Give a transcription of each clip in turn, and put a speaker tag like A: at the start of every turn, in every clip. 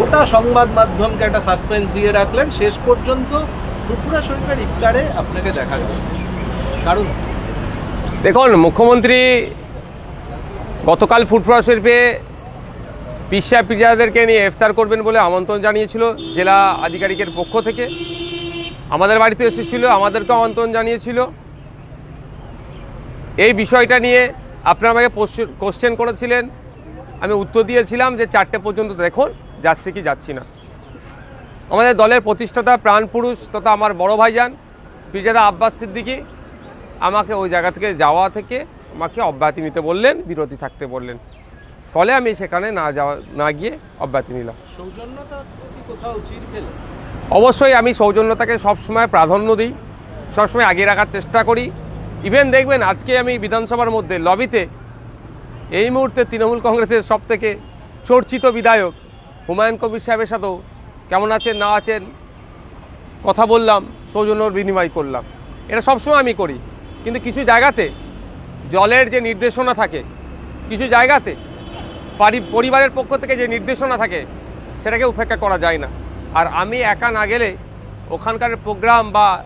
A: গোটা সংবাদ মাধ্যমকে একটা সাসপেন্স দিয়ে রাখলেন। শেষ পর্যন্ত ফুরফুরা শরীফের ইফতারে আপনাকে দেখা গেল কারণ
B: দেখুন, মুখ্যমন্ত্রী গতকাল ফুটফুরা শরীফে পিসা পিজাদেরকে নিয়ে ইফতার করবেন বলে আমন্ত্রণ জানিয়েছিল জেলা আধিকারিকের পক্ষ থেকে। আমাদের বাড়িতে এসেছিল, আমাদেরকেও আমন্ত্রণ জানিয়েছিল। এই বিষয়টা নিয়ে আপনারা আমাকে কোশ্চেন করেছিলেন। আমি উত্তর দিয়েছিলাম যে চারটে পর্যন্ত দেখুন। যাচ্ছে কি যাচ্ছি না। আমাদের দলের প্রতিষ্ঠাতা প্রাণপুরুষ তথা আমার বড় ভাইজান পিজাদা আব্বাস সিদ্দিকী আমাকে ওই জায়গা থেকে যাওয়া থেকে আমাকে অব্যাহতি নিতে বললেন বিরতি থাকতে বললেন। ফলে আমি সেখানে না যাওয়া না গিয়ে অব্যাহতি নিলাম। অবশ্যই আমি সৌজন্যতাকে সবসময় প্রাধান্য দিই সবসময় আগে রাখার চেষ্টা করি। ইভেন দেখবেন আজকে আমি বিধানসভার মধ্যে লবিতে এই মুহূর্তে তৃণমূল কংগ্রেসের সব থেকে চর্চিত বিধায়ক হুমায়ুন কবির সাহেবের সাথেও কেমন আছেন, না আছেন? কথা বললাম সৌজন্যর বিনিময় করলাম। এটা সবসময় আমি করি। কিন্তু কিছু জায়গাতে জলের যে নির্দেশনা থাকে, কিছু জায়গাতে পারি- পরিবারের পক্ষ থেকে যে নির্দেশনা থাকে, সেটাকে উপেক্ষা করা যায় না। আর আমি একা না গেলে ওখানকার প্রোগ্রাম বা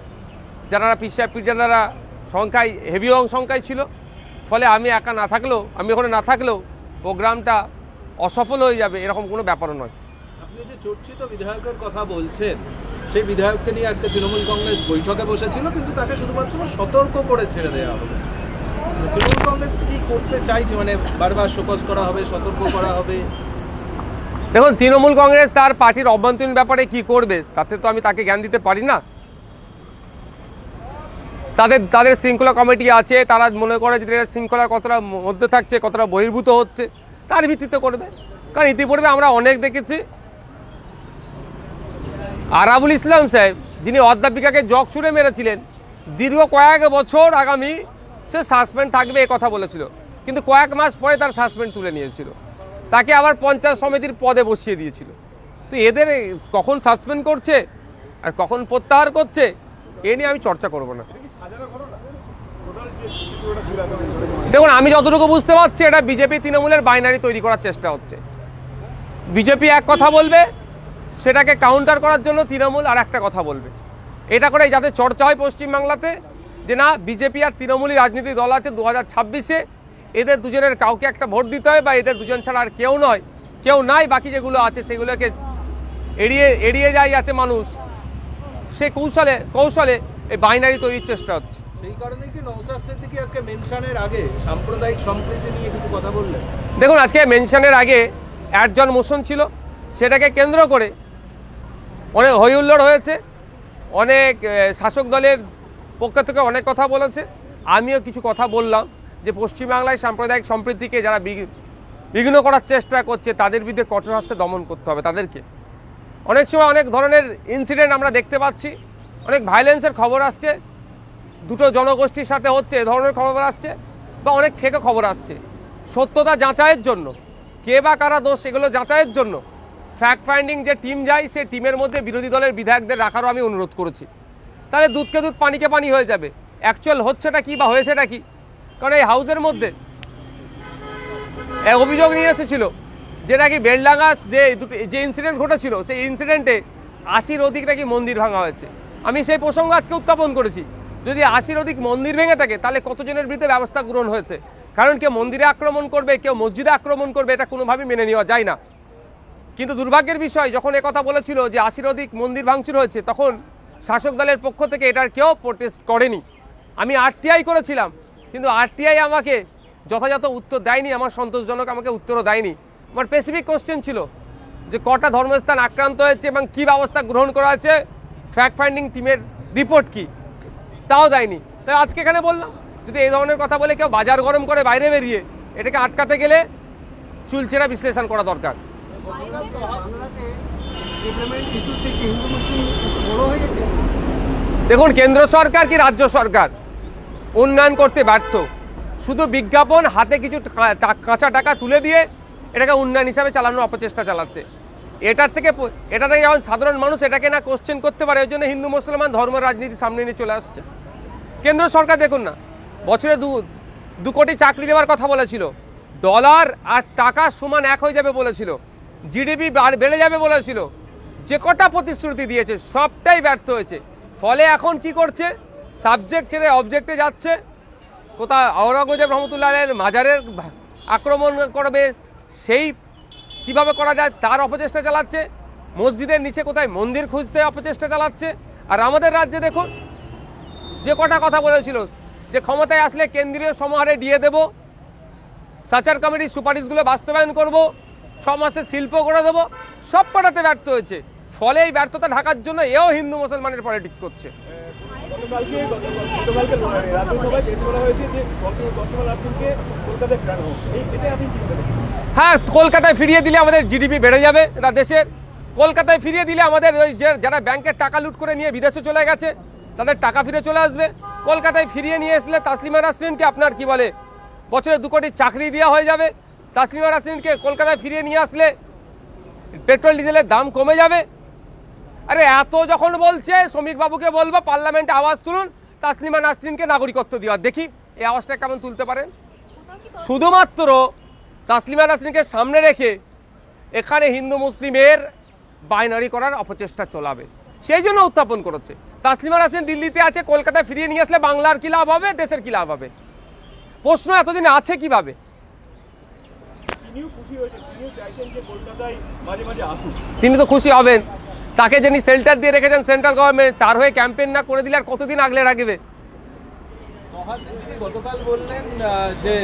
B: যারা পিসা পিজাদারা সংখ্যায় হেভি সংখ্যায় ছিল, ফলে আমি একা না থাকলেও, আমি ওখানে না থাকলেও প্রোগ্রামটা অসফল হয়ে যাবে এরকম কোনো ব্যাপারও নয়।
A: আপনি যে চর্চিত বিধায়কের কথা বলছেন সেই বিধায়ককে নিয়ে আজকে তৃণমূল কংগ্রেস বৈঠকে বসেছিল কিন্তু তাকে শুধুমাত্র সতর্ক করে ছেড়ে দেওয়া হবে তৃণমূল কংগ্রেস কি করতে চাইছে? মানে বারবার শোকজ করা হবে সতর্ক করা হবে?
B: দেখুন তৃণমূল কংগ্রেস তার পার্টির অভ্যন্তরীণ ব্যাপারে কি করবে তাতে তো আমি তাকে জ্ঞান দিতে পারি না। তাদের তাদের শৃঙ্খলা কমিটি আছে তারা মনে করে যে শৃঙ্খলা কতটা মধ্যে থাকছে কতটা বহির্ভূত হচ্ছে। তার ভিত্তিতে করবে। কারণ ইতিপূর্বে আমরা অনেক দেখেছি। আরাবুল ইসলাম সাহেব, যিনি অধ্যাপিকাকে জগ ছুড়ে মেরেছিলেন, দীর্ঘ কয়েক বছর আগামী সে সাসপেন্ড থাকবে এ কথা বলেছিল। কিন্তু কয়েক মাস পরে তার সাসপেন্ড তুলে নিয়েছিল। তাকে আবার পঞ্চায়েত সমিতির পদে বসিয়ে দিয়েছিল। তো এদের কখন সাসপেন্ড করছে আর কখন প্রত্যাহার করছে, এ নিয়ে আমি চর্চা করব না। দেখুন, আমি যতটুকু বুঝতে পারছি, এটা বিজেপি তৃণমূলের বাইনারি তৈরি করার চেষ্টা হচ্ছে। বিজেপি এক কথা বলবে, সেটাকে কাউন্টার করার জন্য তৃণমূল আর একটা কথা বলবে। এটা করে যাতে চর্চা হয় পশ্চিমবাংলাতে, যে না, বিজেপি আর তৃণমূলই রাজনীতি দল আছে দু হাজার ছাব্বিশে, এদের দুজনের কাউকে একটা ভোট দিতে হয় বা এদের দুজন ছাড়া আর কেউ নয়। কেউ নাই, বাকি যেগুলো আছে, সেগুলোকে এড়িয়ে এড়িয়ে যায় যাতে মানুষ। সে কৌশলে কৌশলে এই বাইনারি তৈরির চেষ্টা হচ্ছে।
A: আজকে মেনশনের আগে সাম্প্রদায়িক সম্প্রীতি নিয়ে কিছু কথা
B: দেখুন, আজকে মেনশনের আগে একজন মোশন ছিল, সেটাকে কেন্দ্র করে অনেক হইহুল্লোড় হয়েছে, অনেক শাসক দলের পক্ষ থেকে অনেক কথা বলেছে। আমিও কিছু কথা বললাম যে পশ্চিমবাংলায় সাম্প্রদায়িক সম্প্রীতিকে যারা বিঘ্ন- বিঘ্ন করার চেষ্টা করছে, তাদের বিরুদ্ধে কঠোর হস্তে দমন করতে হবে তাদেরকে। অনেক সময় অনেক ধরনের ইনসিডেন্ট আমরা দেখতে পাচ্ছি, অনেক ভায়োলেন্সের খবর আসছে দুটো জনগোষ্ঠীর সাথে হচ্ছে এ ধরনের খবর আসছে বা অনেক ফেকে খবর আসছে। সত্যতা যাচাইয়ের জন্য, কে বা কারা দোষ সেগুলো যাচাইয়ের জন্য ফ্যাক্ট ফাইন্ডিং যে টিম যায়, সে টিমের মধ্যে বিরোধী দলের বিধায়কদের রাখারও আমি অনুরোধ করেছি। তাহলে দুধকে দুধ পানিকে পানি হয়ে যাবে। অ্যাকচুয়াল হচ্ছেটা কি বা হয়েছেটা কি? কারণ এই হাউসের মধ্যে অভিযোগ নিয়ে এসেছিল যেটা কি বেলডাঙ্গা যে দুটো- যে ইনসিডেন্ট ঘটেছিল, সেই ইনসিডেন্টে আশির অধিক নাকি মন্দির ভাঙা হয়েছে। আমি সেই প্রসঙ্গ আজকে উত্থাপন করেছি। যদি আশির অধিক মন্দির ভেঙে থাকে, তাহলে কতজনের বিরুদ্ধে ব্যবস্থা গ্রহণ হয়েছে? কারণ কেউ মন্দিরে আক্রমণ করবে, কেউ মসজিদে আক্রমণ করবে, এটা কোনোভাবেই মেনে নেওয়া যায় না। কিন্তু দুর্ভাগ্যের বিষয়, যখন কথা বলেছিল যে আশির অধিক মন্দির ভাঙচুর হয়েছে, তখন শাসক দলের পক্ষ থেকে এটার কেউ প্রোটেস্ট করেনি। আমি আরটিআই করেছিলাম, কিন্তু আরটিআই আমাকে যথাযথ উত্তর দেয়নি, আমার সন্তোষজনক আমাকে উত্তরও দেয়নি। আমার স্পেসিফিক কোশ্চেন ছিল যে কটা ধর্মস্থান আক্রান্ত হয়েছে এবং কী ব্যবস্থা গ্রহণ করা হয়েছে? ফ্যাক্ট ফাইন্ডিং টিমের রিপোর্ট কি? তাও দেয়নি। তাই আজকে এখানে বললাম, যদি এই ধরনের কথা বলে কেউ বাজার গরম করে বাইরে বেরিয়ে এটাকে আটকাতে গেলে চুলচেরা বিশ্লেষণ করা দরকার। দেখুন, কেন্দ্র সরকার কি রাজ্য সরকার? উন্নয়ন করতে ব্যর্থ। শুধু বিজ্ঞাপন, হাতে কিছু কাঁচা টাকা তুলে দিয়ে এটাকে উন্নয়ন হিসাবে চালানোর অপচেষ্টা চালাচ্ছে। এটার থেকে এটা থেকে যখন সাধারণ মানুষ এটাকে না কোশ্চেন করতে পারে ওই জন্য হিন্দু, মুসলমান ধর্ম, রাজনীতি সামনে নিয়ে চলে আসছে। কেন্দ্র সরকার দেখুন না, বছরে দু দু কোটি চাকরি দেওয়ার কথা বলেছিল ডলার আর টাকা সমান এক হয়ে যাবে বলেছিল জিডিপি বেড়ে যাবে বলেছিল, যে কটা প্রতিশ্রুতি দিয়েছে সবটাই ব্যর্থ হয়েছে। ফলে এখন কি করছে? সাবজেক্ট ছেড়ে অবজেক্টে যাচ্ছে। কোথাও আওরঙ্গজেব রহমতুল্লাহের মাজারের আক্রমণ করবে, সেই কীভাবে করা যায় তার অপচেষ্টা চালাচ্ছে? মসজিদের নিচে কোথায় মন্দির খুঁজতে অপচেষ্টা চালাচ্ছে? আর আমাদের রাজ্যে দেখুন, যে কটা কথা বলেছিল, যে ক্ষমতায় আসলে কেন্দ্রীয় সমাহারে দিয়ে দেব, সাচার কমিটির সুপারিশগুলো বাস্তবায়ন করব, ছ মাসে শিল্প করে দেবো, সব কটাতে ব্যর্থ হয়েছে। ফলে এই ব্যর্থতা ঢাকার জন্য এও হিন্দু মুসলমানের পলিটিক্স করছে। হ্যাঁ কলকাতায় ফিরিয়ে দিলে আমাদের জিডিপি বেড়ে যাবে, এটা দেশের। কলকাতায় ফিরিয়ে দিলে আমাদের ওই যে যারা ব্যাংকের টাকা লুট করে নিয়ে বিদেশে চলে গেছে, তাদের টাকা ফিরে চলে আসবে। কলকাতায় ফিরিয়ে নিয়ে আসলে তাসলিমা নাসরিনকে আপনার কি বলে? বছরে দু কোটি চাকরি দেওয়া হয়ে যাবে। তাসলিমা নাসরিনকে কলকাতায় ফিরিয়ে নিয়ে আসলে পেট্রোল, ডিজেলের দাম কমে যাবে। আরে, এত যখন বলছে, শ্রমিক বাবুকে বলব, পার্লামেন্টে আওয়াজ তুলুন, তাসলিমা নাসরিনকে নাগরিকত্ব দেওয়া দেখি, এই আওয়াজটা কেমন তুলতে পারেন? শুধুমাত্র তাসলিমা নাসরিনকে সামনে রেখে এখানে হিন্দু মুসলিমের বাইনারি করার অপচেষ্টা চলাবে। সেই জন্য উত্থাপন করেছে। তাসলিমা নাসরিন দিল্লিতে আছে কলকাতায় ফিরিয়ে নিয়ে আসলে বাংলার কি লাভ হবে দেশের কি লাভ হবে? প্রশ্ন এতদিন আছে কীভাবে? তিনি তো খুশি হবেন। তাকে যিনি সেল্টার দিয়ে রেখেছেন সেন্ট্রাল গভর্নমেন্ট তার হয়ে ক্যাম্পেইন না করে দিলে আর কতদিন আগলে রাখবে?
A: গতকাল বললেন যে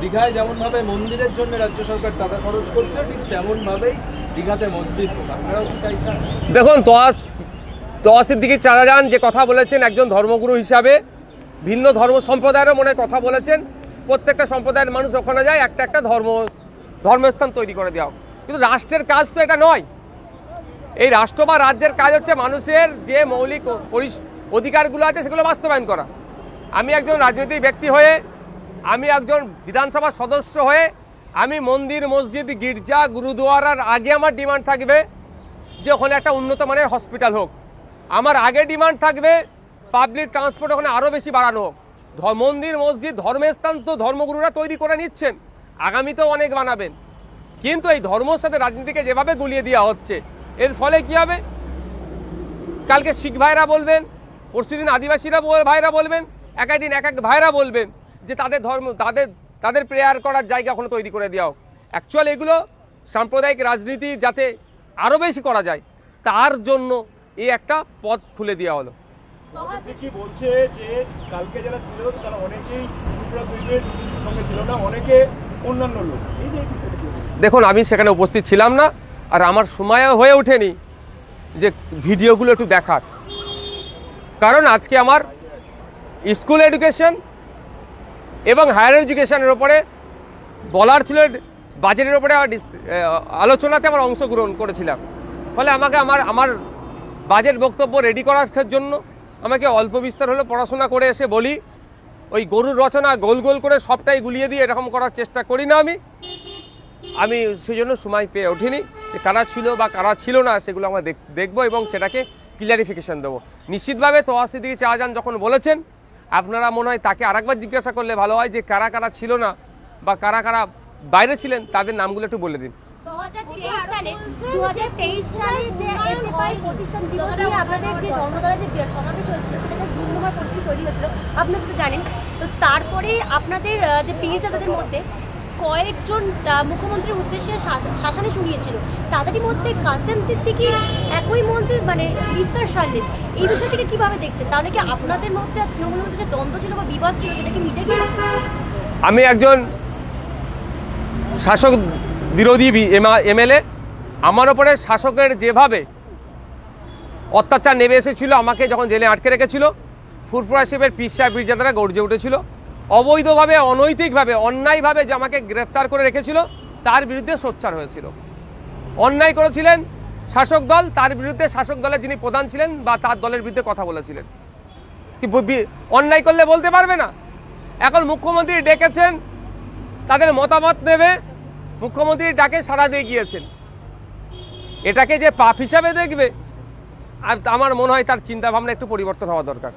A: দীঘায় যেমন ভাবে মন্দিরের জন্য রাজ্য সরকার টাকা খরচ করছে, ঠিক তেমন ভাবেই দীঘাতে মসজিদ আপনারাও
B: দেখুন, তোয়াস, তোয়াসের দিকে চারা যান, যে কথা বলেছেন একজন ধর্মগুরু হিসাবে, ভিন্ন ধর্ম সম্প্রদায়েরও মনে কথা বলেছেন। প্রত্যেকটা সম্প্রদায়ের মানুষ ওখানে যায়, একটা একটা ধর্ম, ধর্মস্থান তৈরি করে দেওয়া কিন্তু রাষ্ট্রের কাজ তো এটা নয়। এই রাষ্ট্র বা রাজ্যের কাজ হচ্ছে মানুষের যে মৌলিক অধিকারগুলো আছে, সেগুলো বাস্তবায়ন করা। আমি একজন রাজনৈতিক ব্যক্তি হয়ে, আমি একজন বিধানসভা সদস্য হয়ে, আমি মন্দির, মসজিদ, গির্জা, গুরুদুয়ারার আগে আমার ডিমান্ড থাকবে যে ওখানে একটা উন্নত মানের হসপিটাল হোক। আমার আগে ডিমান্ড থাকবে পাবলিক ট্রান্সপোর্ট ওখানে আরও বেশি বাড়ানো হোক। মন্দির, মসজিদ, ধর্মস্থান তো ধর্মগুরুরা তৈরি করে নিচ্ছেন, আগামীতেও অনেক বানাবেন। কিন্তু এই ধর্মর সাথে রাজনীতিকে যেভাবে গুলিয়ে দেওয়া হচ্ছে, এর ফলে কি হবে? কালকে শিখ ভাইরা বলবেন, পরশুদিন আদিবাসীরা ভাইরা বলবেন একাই দিন এক এক ভাইরা বলবেন যে তাদের ধর্ম তাদের তাদের প্রেয়ার করার জায়গা ওখানে তৈরি করে দেওয়া হোক। অ্যাকচুয়াল এগুলো সাম্প্রদায়িক রাজনীতি যাতে আরও বেশি করা যায় তার জন্য এই একটা পথ খুলে দেওয়া হলো।
C: কি বলছে যে কালকে যারা ছিল তারা অনেকেই সঙ্গে ছিল না অনেকে অন্যান্য লোক?
B: দেখুন আমি সেখানে উপস্থিত ছিলাম না আর আমার সময়ও হয়ে ওঠেনি যে ভিডিওগুলো একটু দেখার। কারণ আজকে আমার স্কুল এডুকেশন এবং হায়ার এডুকেশনের ওপরে বলার ছিল, বাজেটের ওপরে আলোচনাতে আমার অংশগ্রহণ করেছিলাম। ফলে আমাকে আমার আমার বাজেট বক্তব্য রেডি করার জন্য আমাকে অল্প বিস্তার হলে পড়াশোনা করে এসে বলি, ওই গরুর রচনা গোল গোল করে সবটাই গুলিয়ে দিয়ে এরকম করার চেষ্টা করি না আমি। আমি সেই জন্য সময় পেয়ে ওঠিনি যে কারা ছিল বা কারা ছিল না সেগুলো আমরা দেখ- দেখব এবং সেটাকে ক্লিয়ারিফিকেশান দেবো। নিশ্চিতভাবে তোয়াসি দিকে শাহজাহান যখন বলেছেন আপনারা মনে হয় তাকে আরেকবার জিজ্ঞাসা করলে ভালো হয় যে কারা কারা ছিল না বা কারা কারা বাইরে ছিলেন, তাদের নামগুলো একটু বলে দিন।
D: 2023 সালে 2023 সালে যে এফআই প্রতিষ্ঠান দিবস নিয়ে আপনাদের যে ধর্মতলা যে সমাবেশ হয়েছিল, সেটা যে দুর্গমার পরিস্থিতি তৈরি হয়েছিল, আপনারা সেটা জানেন। তো তারপরে আপনাদের যে পীরজাদাদের মধ্যে কয়েকজন মুখ্যমন্ত্রীর উদ্দেশ্যে শাসানি শুনিয়েছিল। তাদেরই মধ্যে কাসেম সিদ্দিকি একই মঞ্চে মানে ইফতার সারলেন। এই বিষয়টিকে কীভাবে দেখছেন? তাহলে কি আপনাদের মধ্যে আর তৃণমূলের মধ্যে যে দ্বন্দ্ব ছিল বা বিবাদ ছিল, সেটা কি মিটে গিয়েছে?
B: আমি একজন শাসক বিরোধী এমএলএ। আমার ওপরে শাসকের যেভাবে অত্যাচার নেমে এসেছিল, আমাকে যখন জেলে আটকে রেখেছিল, ফুরফুরা শিবের পিসা বীরজাদারা গর্জে উঠেছিল। অবৈধভাবে, অনৈতিকভাবে, অন্যায়ভাবে যে আমাকে গ্রেফতার করে রেখেছিল, তার বিরুদ্ধে সোচ্চার হয়েছিল। অন্যায় করেছিলেন শাসক দল, তার বিরুদ্ধে শাসক দলের যিনি প্রধান ছিলেন বা তার দলের বিরুদ্ধে কথা বলেছিলেন। অন্যায় করলে বলতে পারবে না? এখন মুখ্যমন্ত্রী ডেকেছেন, তাদের মতামত নেবে, মুখ্যমন্ত্রী ডাকে সাড়া দিয়ে গিয়েছেন। এটাকে যে পাপ হিসাবে দেখবে, আর আমার মনে হয় তার চিন্তা ভাবনা একটু পরিবর্তন হওয়া দরকার।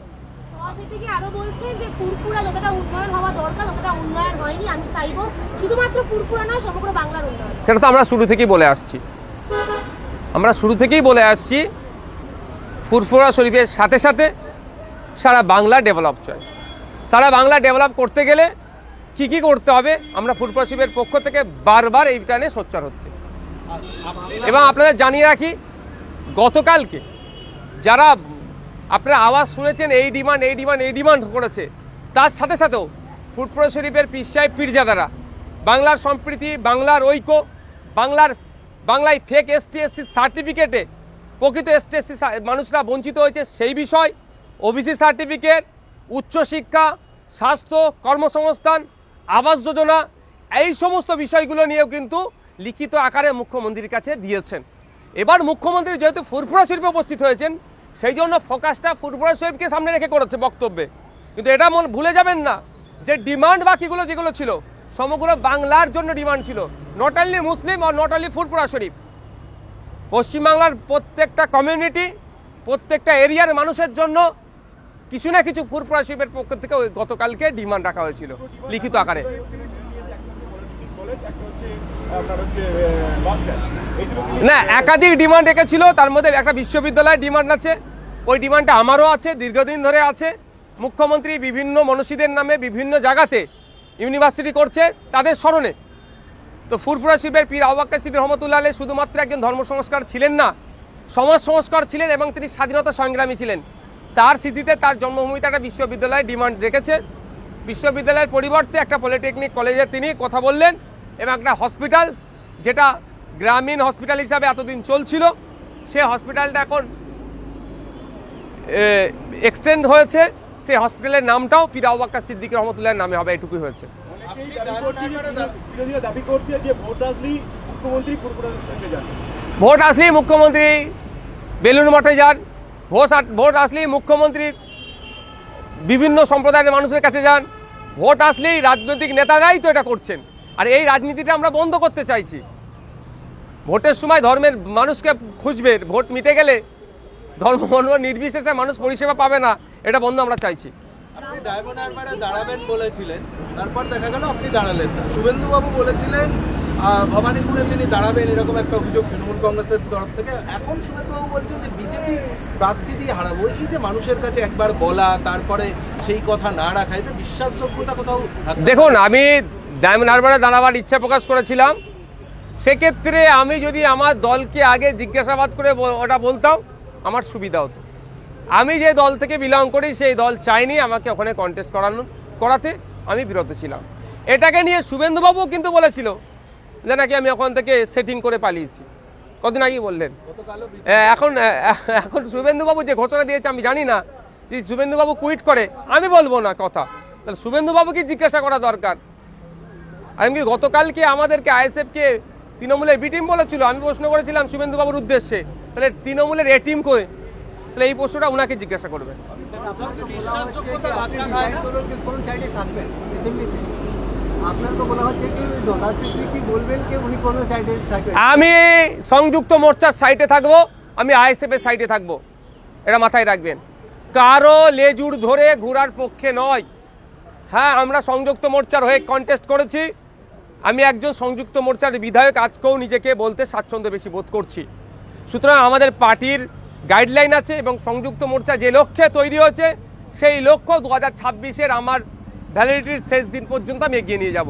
B: সেটা তো আমরা শুরু থেকেই বলে আসছি। আমরা শুরু থেকেই বলে আসছি, ফুরফুরা শরীফের সাথে সাথে সারা বাংলা ডেভেলপ চাই সারা বাংলা ডেভেলপ করতে গেলে কি কি করতে হবে, আমরা ফুরফুরা শরীফের পক্ষ থেকে বারবার এইটা নিয়ে সোচ্চার হচ্ছে। এবং আপনাদের জানিয়ে রাখি, গতকালকে যারা আপনারা আওয়াজ শুনেছেন, এই ডিমান্ড এই ডিমান্ড এই ডিমান্ড করেছে। তার সাথে সাথেও ফুটপুরা শরীফের সাহেব পীরজাদারা, বাংলার সম্প্রীতি, বাংলার ঐক্য, বাংলার, বাংলায় ফেক এসটি এসসি সার্টিফিকেটে প্রকৃত এসটি এসসি মানুষরা বঞ্চিত হয়েছে। সেই বিষয় ওবিসি সার্টিফিকেট উচ্চশিক্ষা স্বাস্থ্য, কর্মসংস্থান, আবাস যোজনা, এই সমস্ত বিষয়গুলো নিয়েও কিন্তু লিখিত আকারে মুখ্যমন্ত্রীর কাছে দিয়েছেন। এবার মুখ্যমন্ত্রী যেহেতু ফুরফুরা শরীফে উপস্থিত হয়েছেন সেই জন্য ফোকাসটা ফুরফুরা শরীফকে সামনে রেখে করেছে বক্তব্যে। কিন্তু এটা মন ভুলে যাবেন না যে ডিমান্ড বাকিগুলো যেগুলো ছিল, সমগ্র বাংলার জন্য ডিমান্ড ছিল। নট অনলি মুসলিম আর নট অনলি ফুরফুরা শরীফ। পশ্চিমবাংলার প্রত্যেকটা কমিউনিটি প্রত্যেকটা এরিয়ার মানুষের জন্য কিছু না কিছু ফুরফুরা শরীফের পক্ষ থেকে গতকালকে ডিমান্ড রাখা হয়েছিল, লিখিত আকারে
C: কলেজ একটা হচ্ছে আপনার হচ্ছে বাস স্ট্যান্ড এই দুটো কি
B: না, একাধিক ডিমান্ড রেখেছিল তার মধ্যে একটা বিশ্ববিদ্যালয়ের ডিমান্ড আছে, ওই ডিমান্ডটা আমারও আছে, দীর্ঘদিন ধরে আছে। মুখ্যমন্ত্রী বিভিন্ন মনীষীদের নামে বিভিন্ন জায়গাতে ইউনিভার্সিটি করছে তাদের স্মরণে। তো ফুরফুরা শিবের পীর আবাক্কা সিদ্দির রহমতুল্লাহ আলী শুধুমাত্র একজন ধর্ম সংস্কার ছিলেন না, সমাজ সংস্কার ছিলেন এবং তিনি স্বাধীনতা সংগ্রামী ছিলেন। তার স্মৃতিতে তার জন্মভূমিতে একটা বিশ্ববিদ্যালয়ে ডিমান্ড রেখেছে। বিশ্ববিদ্যালয়ের পরিবর্তে একটা পলিটেকনিক কলেজে তিনি কথা বললেন এবং একটা হসপিটাল যেটা গ্রামীণ হসপিটাল হিসাবে এতদিন চলছিল সে হসপিটালটা এখন এক্সটেন্ড হয়েছে। সেই হসপিটালের নামটাও ফিরা আবাক্কা সিদ্দিক রহমতুল্লাহের নামে হবে এটুকুই হয়েছে।
C: ভোট আসলেই মুখ্যমন্ত্রী
B: বেলুন মঠে যান। ভোট ভোট আসলেই মুখ্যমন্ত্রী বিভিন্ন সম্প্রদায়ের মানুষের কাছে যান। ভোট আসলেই রাজনৈতিক নেতারাই তো এটা করছেন। আর এই রাজনীতিটা আমরা বন্ধ করতে চাইছি। ভোটের সময় ধর্মের মানুষকে খুঁজবে ভোট মিটে গেলে ধর্ম নির্বিশেষে মানুষ পরিষেবা পাবে না এটা বন্ধ আমরা চাইছি।
A: আপনি ডায়মন্ড হারবারে দাঁড়াবেন বলেছিলেন তারপর দেখা গেল আপনি দাঁড়ালেন না। শুভেন্দুবাবু বলেছিলেন ভবানীপুরে তিনি দাঁড়াবেন এরকম একটা অভিযোগ তৃণমূল কংগ্রেসের তরফ থেকে। এখন শুভেন্দুবাবু বলছেন যে বিজেপি প্রার্থী দিয়ে হারাবো। এই যে মানুষের কাছে একবার বলা তারপরে সেই কথা না রাখা এতে বিশ্বাসযোগ্যতা কোথাও
B: দেখুন আমি ডায়মন্ড হারবারে দাঁড়াবার ইচ্ছা প্রকাশ করেছিলাম। সেক্ষেত্রে আমি যদি আমার দলকে আগে জিজ্ঞাসাবাদ করে ওটা বলতাম আমার সুবিধা হতো। আমি যে দল থেকে বিলং করি সেই দল চাইনি আমাকে ওখানে কন্টেস্ট করানো করাতে। আমি বিরত ছিলাম। এটাকে নিয়ে শুভেন্দুবাবু কিন্তু বলেছিল যে নাকি আমি ওখান থেকে সেটিং করে পালিয়েছি। কদিন আগেই বললেন। এখন এখন শুভেন্দুবাবু যে ঘোষণা দিয়েছে আমি জানি না। যে শুভেন্দুবাবু কুইট করে আমি বলব না কথা। তাহলে শুভেন্দুবাবুকে জিজ্ঞাসা করা দরকার। আমি গতকালকে আমাদেরকে আইএসএফকে তৃণমূলের বি টিম বলেছিল? আমি প্রশ্ন করেছিলাম শুভেন্দুবাবুর উদ্দেশ্যে। তাহলে তৃণমূলের এ টিম কই? তাহলে এই প্রশ্নটা ওনাকে জিজ্ঞাসা করবে। আমি সংযুক্ত মোর্চার সাইটে থাকব, আমি আইএসএফ এর সাইটে থাকব। এটা মাথায় রাখবেন। কারও লেজুর ধরে ঘোরার পক্ষে নয়। হ্যাঁ আমরা সংযুক্ত মোর্চার হয়ে কন্টেস্ট করেছি। আমি একজন সংযুক্ত মোর্চার বিধায়ক, আজকেও নিজেকে বলতে স্বাচ্ছন্দ্য বেশি বোধ করছি। সুতরাং আমাদের পার্টির গাইডলাইন আছে এবং সংযুক্ত মোর্চা যে লক্ষ্যে তৈরি হয়েছে, সেই লক্ষ্য দু হাজার ছাব্বিশের আমার ভ্যালিডিটির শেষ দিন পর্যন্ত আমি এগিয়ে নিয়ে যাব।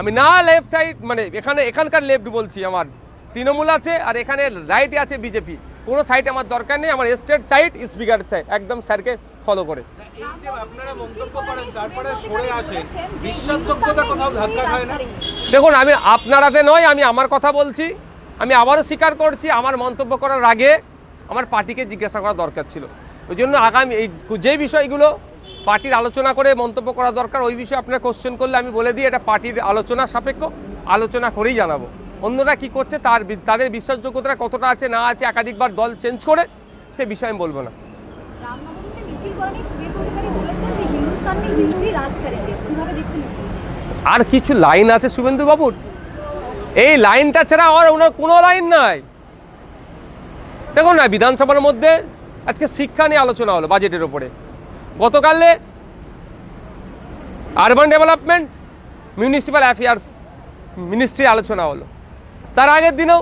B: আমি না লেফট সাইড মানে এখানে, এখানকার লেফট বলছি আমার। তৃণমূল আছে আর এখানে রাইটে আছে বিজেপি। কোনো সাইড আমার দরকার নেই, আমার স্টেট সাইড স্পিকার সাইড একদম স্যারকে ফলো করে।
A: এই যে আপনারা মন্তব্য করেন তারপরে সরে আসেন। বিশ্বাসযোগ্যতা কোথাও ধাক্কা খায় না।
B: দেখুন আমি আপনারাতে নয় আমি আমার কথা বলছি। আমি আবারও স্বীকার করছি আমার মন্তব্য করার আগে আমার পার্টিকে জিজ্ঞাসা করা দরকার ছিল। ওই জন্য আগামী এই যে বিষয়গুলো পার্টির আলোচনা করে মন্তব্য করা দরকার ওই বিষয়ে আপনার কোশ্চেন করলে আমি বলে দিই এটা পার্টির আলোচনা সাপেক্ষ। আলোচনা করেই জানাব। অন্যরা কি করছে তার তাদের বিশ্বাসযোগ্যতা কতটা আছে না আছে একাধিকবার দল চেঞ্জ করে সে বিষয়ে আমি বলব না। আর কিছু লাইন আছে শুভেন্দু বাবুর এই লাইনটা ছাড়া আর ওনার কোনো লাইন নাই। দেখুন না, বিধানসভার মধ্যে আজকে শিক্ষা নিয়ে আলোচনা হলো বাজেটের ওপরে গতকালে urban development, municipal affairs ministry আলোচনা হলো। তার আগের দিনেও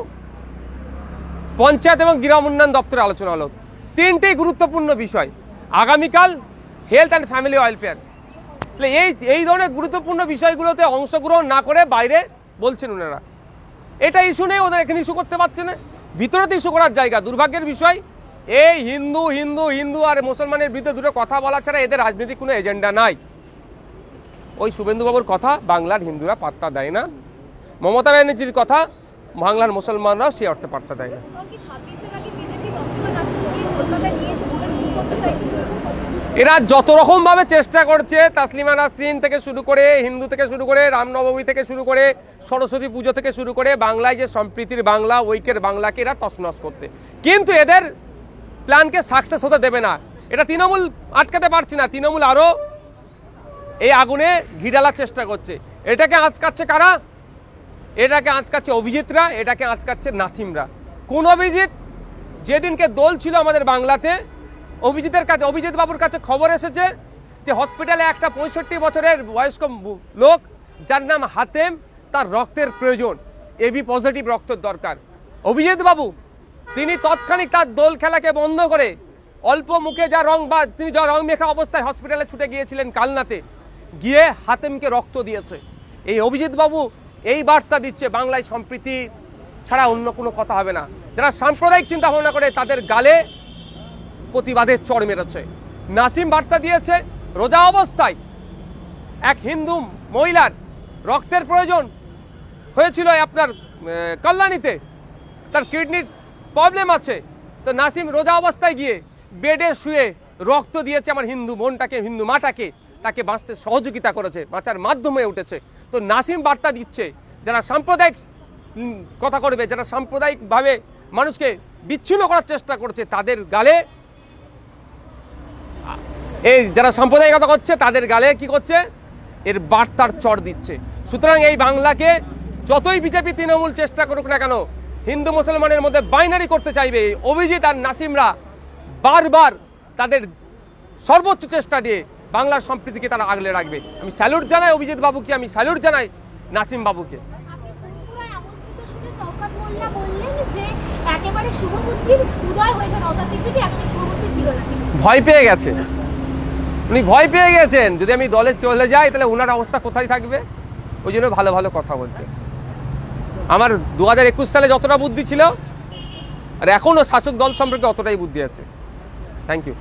B: পঞ্চায়েত এবং গ্রাম উন্নয়ন দপ্তরে আলোচনা হলো। তিনটেই গুরুত্বপূর্ণ বিষয়। আগামীকাল হেলথ অ্যান্ড ফ্যামিলি ওয়েলফেয়ার তাহলে এই এই ধরনের গুরুত্বপূর্ণ বিষয়গুলোতে অংশগ্রহণ না করে বাইরে বলছেন ওনারা এটা ইস্যু নেই, ওদের এখানে ইস্যু করতে পারছে না। ভিতরে তো ইস্যু করার জায়গা, দুর্ভাগ্যের বিষয়। এই হিন্দু হিন্দু হিন্দু আর মুসলমানের বিরুদ্ধে দুটো কথা বলা ছাড়া এদের রাজনৈতিক কোনো এজেন্ডা নাই। ওই শুভেন্দুবাবুর কথা, বাংলার হিন্দুরা পাত্তা দেয় না। মমতা ব্যানার্জির কথা, বাংলার মুসলমানরাও সে অর্থে পাত্তা দেয় না। এরা যত রকম ভাবে চেষ্টা করছে, তাসলিমা নাসরিন থেকে শুরু করে, হিন্দু থেকে শুরু করে, রামনবমী থেকে শুরু করে, সরস্বতী পুজো থেকে শুরু করে, বাংলায় যে সম্প্রীতির বাংলা, ঐক্যের বাংলাকে এরা তছনছ করতে। কিন্তু এদের প্ল্যানকে সাকসেস হতে দেবে না। এটা তৃণমূল আটকাতে পারছে না। তৃণমূল আরও এই আগুনে ঘি ঢালার চেষ্টা করছে। এটাকে আঁচকাচ্ছে কারা? এটাকে আঁচকাচ্ছে অভিজিৎরা, এটাকে আঁচকাচ্ছে নাসিমরা। কোন অভিজিৎ? যেদিনকে দোল ছিল আমাদের বাংলাতে অভিজিতের কাছে, অভিজিৎ বাবুর কাছে খবর এসেছে যে হসপিটালে একটা পঁয়ষট্টি বছরের বয়স্ক লোক, যার নাম হাতেম, তার রক্তের প্রয়োজন। এবি পজিটিভ রক্তের দরকার। অভিজিৎ বাবু, তিনি তৎক্ষণিক তার দোল খেলাকে বন্ধ করে অল্প মুখে যা রং বা তিনি যা রং মেখা অবস্থায় হসপিটালে ছুটে গিয়েছিলেন কালনাতে, গিয়ে হাতেমকে রক্ত দিয়েছে। এই অভিজিৎ বাবু এই বার্তা দিচ্ছে বাংলায় সম্প্রীতি ছাড়া অন্য কোনো কথা হবে না। যারা সাম্প্রদায়িক চিন্তা ভাবনা করে তাদের গালে প্রতিবাদের চড় মেরেছে। নাসিম বার্তা দিয়েছে, রোজা অবস্থায়। এক হিন্দু মহিলার রক্তের প্রয়োজন হয়েছিল আপনার কল্যাণীতে। তার কিডনির প্রবলেম আছে। তো নাসিম রোজা অবস্থায় গিয়ে বেডে শুয়ে রক্ত দিয়েছে আমার হিন্দু বোনটাকে হিন্দু মাটাকে। তাকে বাঁচতে সহযোগিতা করেছে, বাঁচার মাধ্যম উঠেছে। তো নাসিম বার্তা দিচ্ছে, যারা সাম্প্রদায়িক কথা করবে যারা সাম্প্রদায়িকভাবে মানুষকে বিচ্ছিন্ন করার চেষ্টা করছে, তাদের গালে এই যারা সাম্প্রদায়িকতা করছে তাদের গালে কি করছে? এর বার্তার চড় দিচ্ছে। সুতরাং এই বাংলাকে যতই বিজেপি তৃণমূল চেষ্টা করুক না কেন হিন্দু মুসলমানের মধ্যে বাইনারি করতে চাইবে অভিজিৎ আর নাসিমরা বারবার তাদের সর্বোচ্চ চেষ্টা দিয়ে বাংলার সম্প্রীতিকে তারা আগলে রাখবে। আমি স্যালুট জানাই অভিজিৎ বাবুকে আমি স্যালুট জানাই নাসিম বাবুকে। ভয় পেয়ে গেছে। উনি ভয় পেয়ে গেছেন, যদি আমি দলে চলে যাই, তাহলে ওনার অবস্থা কোথায় থাকবে? ওই জন্য ভালো ভালো কথা বলছে। আমার দু হাজার একুশ সালে যতটা বুদ্ধি ছিল, আর এখনও শাসক দল সম্পর্কে অতটাই বুদ্ধি আছে। Thank you